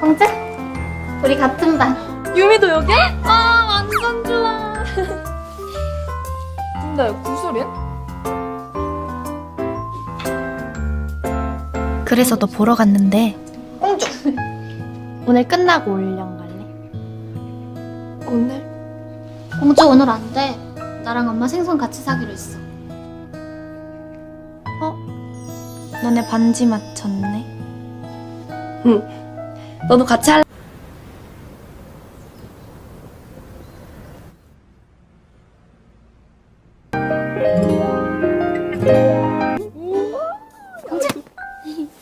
공주? 우리 같은 반. 유미도 여기야? 아 완전 좋아. 근데 구슬인? 그래서 너 보러 갔는데 공주. 오늘 끝나고 올영 갈래? 오늘? 공주 오늘 안 돼. 나랑 엄마 생선 같이 사기로 했어. 너네 반지 맞췄네. 너도 같이 할래?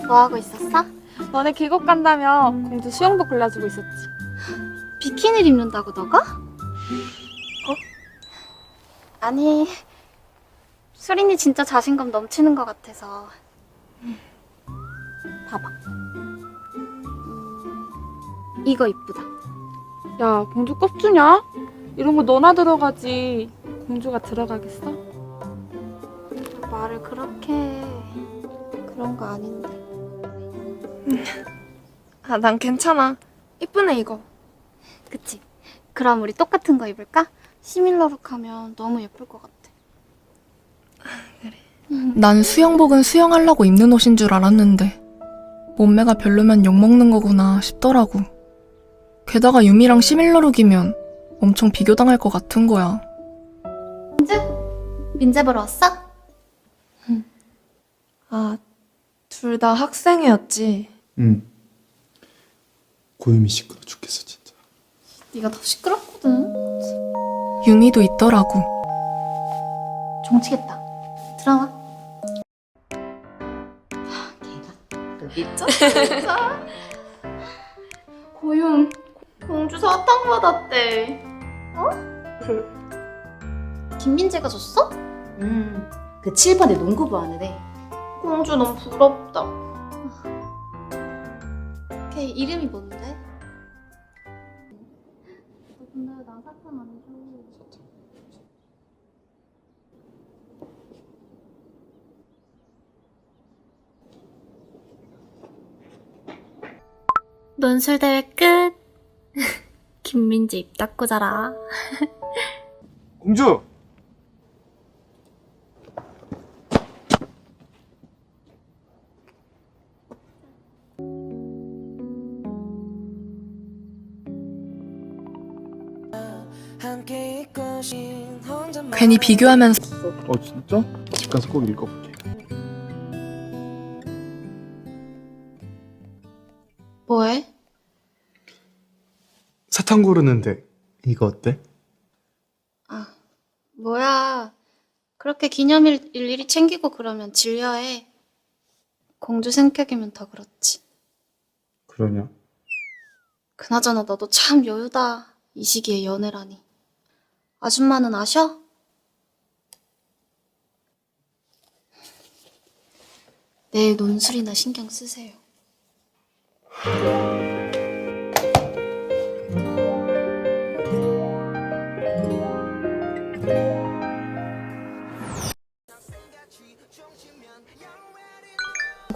뭐 하고 있었어? 너네 계곡 간다며 공주 수영복 골라주고 있었지. 비키니를 입는다고 너가? 어? 아니 수린이 진짜 자신감 넘치는 것 같아서 봐봐 음, 이거 이쁘다 야 공주 꼽주냐? 이런 거 너나 들어가지. 공주가 들어가겠어? 말을 그렇게 해. 그런 거 아닌데 아 난 괜찮아. 이쁘네 이거. 그치? 그럼 우리 똑같은 거 입을까? 시밀러룩 하면 너무 예쁠 것 같아 난 수영복은 수영하려고 입는 옷인 줄 알았는데 몸매가 별로면 욕먹는 거구나 싶더라고. 게다가 유미랑 시밀러룩이면 엄청 비교당할 것 같은 거야. 민재 보러 왔어? 아 둘 다 학생이었지. 응. 고유미 시끄러 죽겠어 진짜. 네가 더 시끄럽거든 유미도 있더라고. 종치겠다 들어와 고윤 공주 사탕 받았대 어? 김민재가 줬어? 음, 그 7번에 농구부 하는 애. 공주 너무 부럽다 걔 이름이 뭔데? 너 근데 나 사탕 안 줘. 논술대회 끝. 김민재 입 닫고 자라. 공주. 괜히 비교하면서 어 진짜? 집 가서 꼭 읽어볼게. 사탕 고르는데 이거 어때? 아, 뭐야. 그렇게 기념일 일일이 챙기고 그러면 질려해. 공주 생격이면 더 그렇지. 그러냐? 그나저나 너도 참 여유다. 이 시기에 연애라니. 아줌마는 아셔? 내일 논술이나 신경 쓰세요.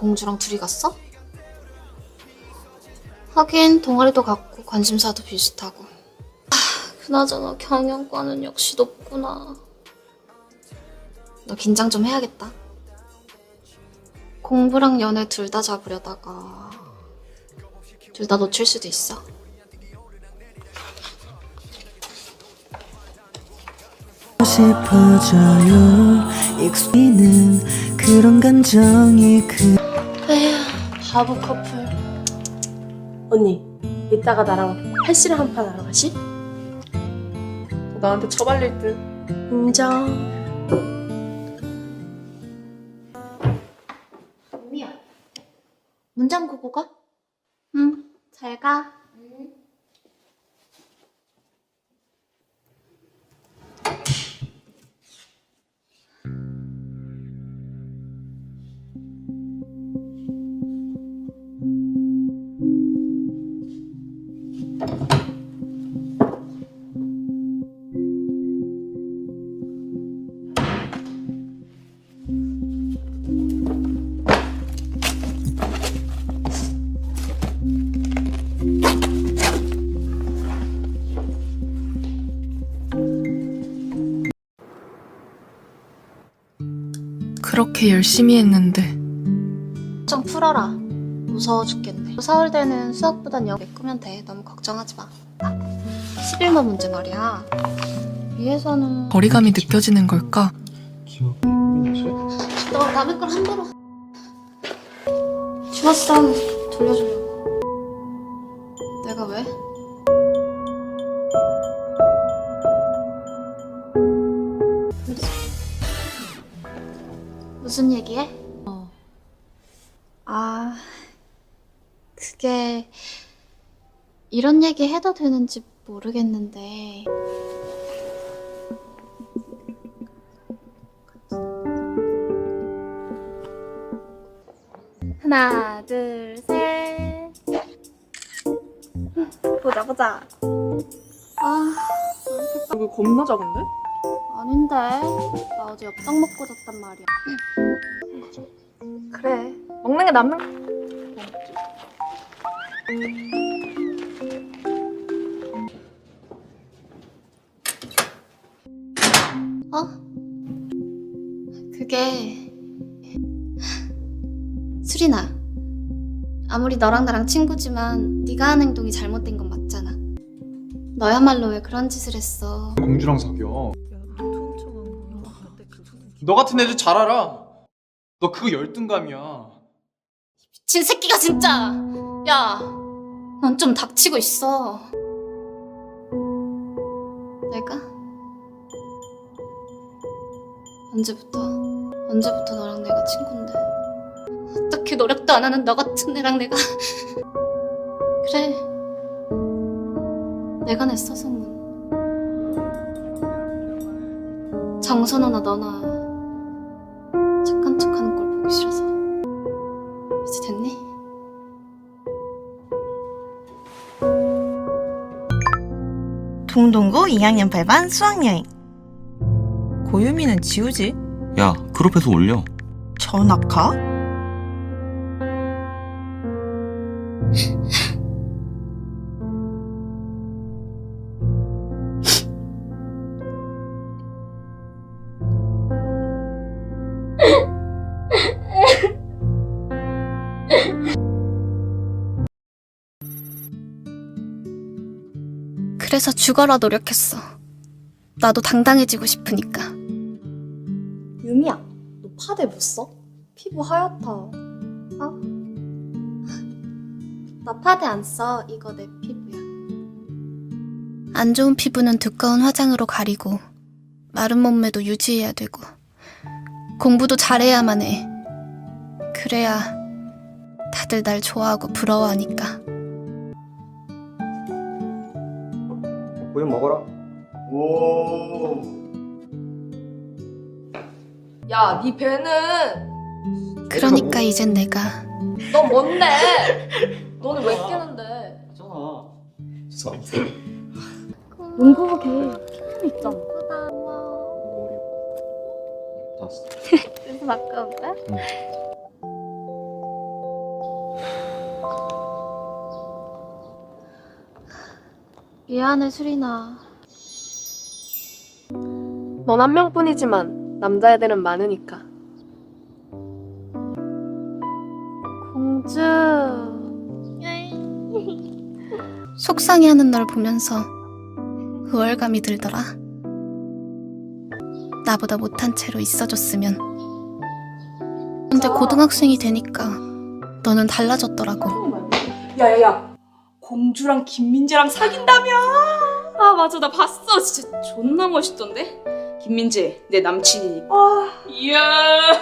공주랑 둘이 갔어? 하긴 동아리도 같고 관심사도 비슷하고. 아, 그나저나 경영과는 역시 높구나. 너 긴장 좀 해야겠다. 공부랑 연애 둘 다 잡으려다가 둘 다 놓칠 수도 있어. 싶어져요. 익숙이는 그런 감정이 그 바보 커플. 언니, 이따가 나랑 팔씨름 한 판 하러 가시? 나한테 처발릴 듯. 인정. 언니야 문장 보고 가? 응 잘 가 그렇게 열심히 했는데 좀 풀어라. 무서워 죽겠네. 서울대는 수학보단 영어 꾸면 돼. 너무 걱정하지 마. 11번 문제 말이야. 위에서는 거리감이 느껴지는 걸까? 너 남의 걸 함부로 주웠어. 돌려주려 무슨 얘기해? 어. 아, 그게 이런 얘기 해도 되는지 모르겠는데. 하나, 둘, 셋. 보자, 보자. 아, 여기 겁나 작은데? 아닌데. 나 어제 엽떡 먹고 잤단 말이야. 그래. 먹는 게 남는 어? 그게 수리나 아무리 너랑 나랑 친구지만 네가 한 행동이 잘못된 건 맞잖아 너야말로 왜 그런 짓을 했어 공주랑 사겨. 너 같은 애들 잘 알아. 너 그거 열등감이야. 진 새끼가 진짜. 야 넌 좀 닥치고 있어. 내가? 언제부터? 언제부터 너랑 내가 친구인데? 어떻게 노력도 안 하는 너 같은 애랑 내가? 그래. 내가 냈어 소문 정선호나 너나 보기 싫어서 이제 됐니? 동동고 2학년 8반 수학여행 고유미는 지우지? 야, 그룹에서 올려. 전학가? 그래서 죽어라 노력했어. 나도 당당해지고 싶으니까. 유미야, 너 파데 못 써? 피부 하얗다. 어? 나 파데 안 써. 이거 내 피부야. 안 좋은 피부는 두꺼운 화장으로 가리고 마른 몸매도 유지해야 되고 공부도 잘해야만 해. 그래야 다들 날 좋아하고 부러워하니까. 고연 먹어라. 오. 야, 네 배는 그러니까 이젠 내가 너 뭔데? 너는 왜 깨는데? 괜찮아. 농구부 미안해 수리나. 넌 한 명뿐이지만 남자애들은 많으니까. 공주. 속상해하는 널 보면서 우월감이 들더라. 나보다 못한 채로 있어줬으면. 근데 고등학생이 되니까 너는 달라졌더라고. 야야야, 공주랑 김민재랑 사귄다며? 아 맞아, 나 봤어. 진짜 존나 멋있던데. 김민재, 내 남친이니까. 이야.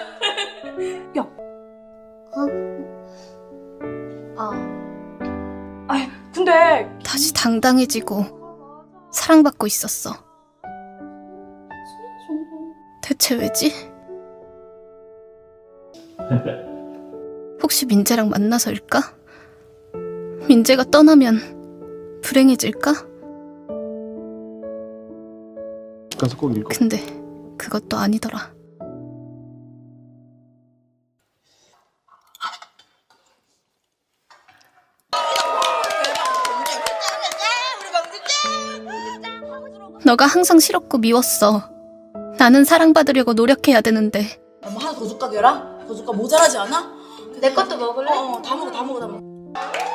어, 근데 다시 당당해지고 사랑받고 있었어. 대체 왜지? 혹시 민재랑 만나서일까? 민재가 떠나면 불행해질까? 집 가서 꼭 읽어. 근데 그것도 아니더라. 너가 항상 싫었고 미웠어. 나는 사랑받으려고 노력해야 되는데 뭐 하나 더 줄까 계란? 더 줄까 모자라지 않아? 내 것도 먹을래? 어, 다 먹어 다 먹어 다 먹어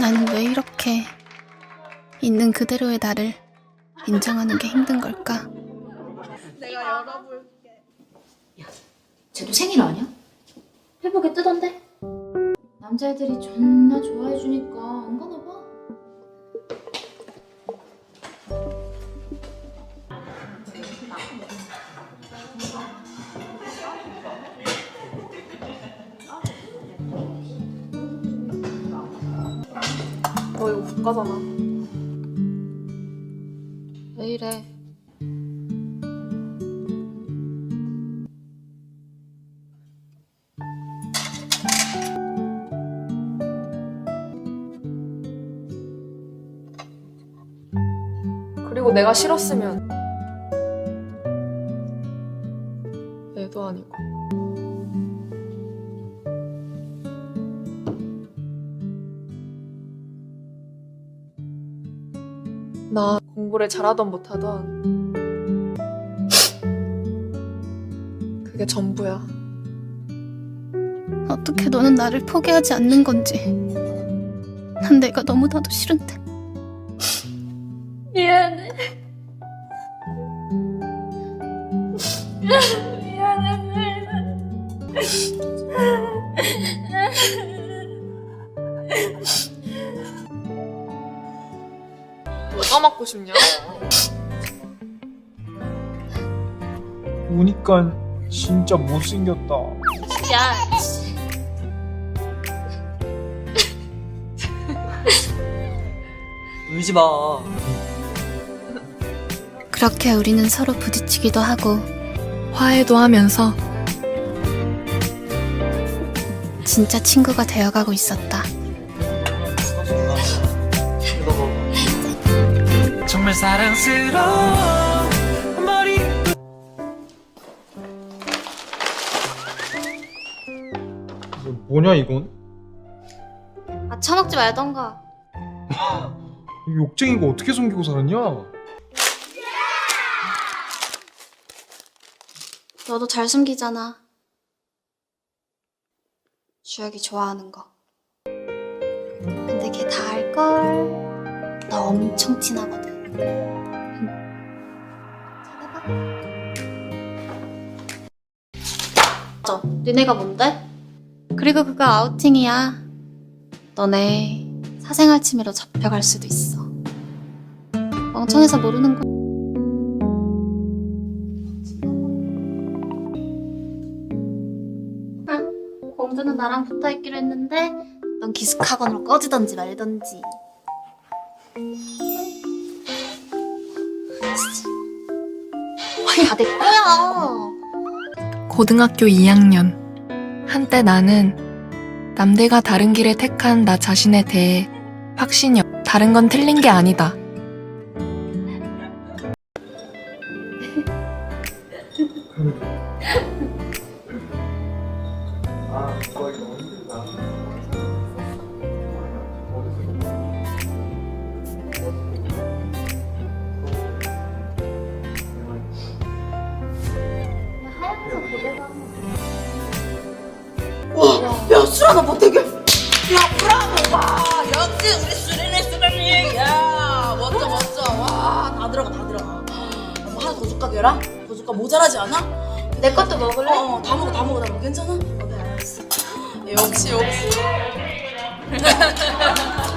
나는 왜 이렇게 있는 그대로의 나를 인정하는 게 힘든 걸까? 쟤도 생일 아니야? 회복에 뜨던데? 남자애들이 존나 좋아해주니까 안 가나 봐. 너 이거 못 가잖아. 왜 이래? 그리고 내가 싫었으면 애도 아니고 공부를 잘하던 못하던 그게 전부야 어떻게 너는 나를 포기하지 않는 건지. 난 내가 너무나도 싫은데. 미안해. 뭐 까먹고 싶냐? 보니까 진짜 못생겼다. 야, 울지 마. 그렇게 우리는 서로 부딪히기도 하고 화해도 하면서 진짜 친구가 되어가고 있었다. 정말 사랑스러워. 머리 이거 뭐냐 이건? 아 처먹지 말던가. 이 욕쟁이가 어떻게 숨기고 살았냐? 너도 잘 숨기잖아. 주혁이 좋아하는 거. 근데 걔 다 알걸. 너 엄청 티나거든. 맞아. 니네가 뭔데? 그리고 그거 아우팅이야. 너네 사생활 침해로 잡혀갈 수도 있어. 멍청해서 모르는 거. 공주는 나랑 붙어 있기로 했는데 넌 기숙학원으로 꺼지던지 말던지. 다 내 거야. 고등학교 2학년 한때 나는 남들과 다른 길을 택한 나 자신에 대해 확신이 없. 다른 건 틀린 게 아니다. 뭐 되게 야 브라보. 와 역시 우리 수리네 수리네 야 멋져 멋져. 와 다 들어가 다 들어가. 뭐 하나 더 줄까 계란? 더 줄까? 모자라지 않아? 내 것도 먹을래? 어, 다 먹어 다 먹어. 다 먹어 괜찮아? 어, 네 알았어. 역시 역시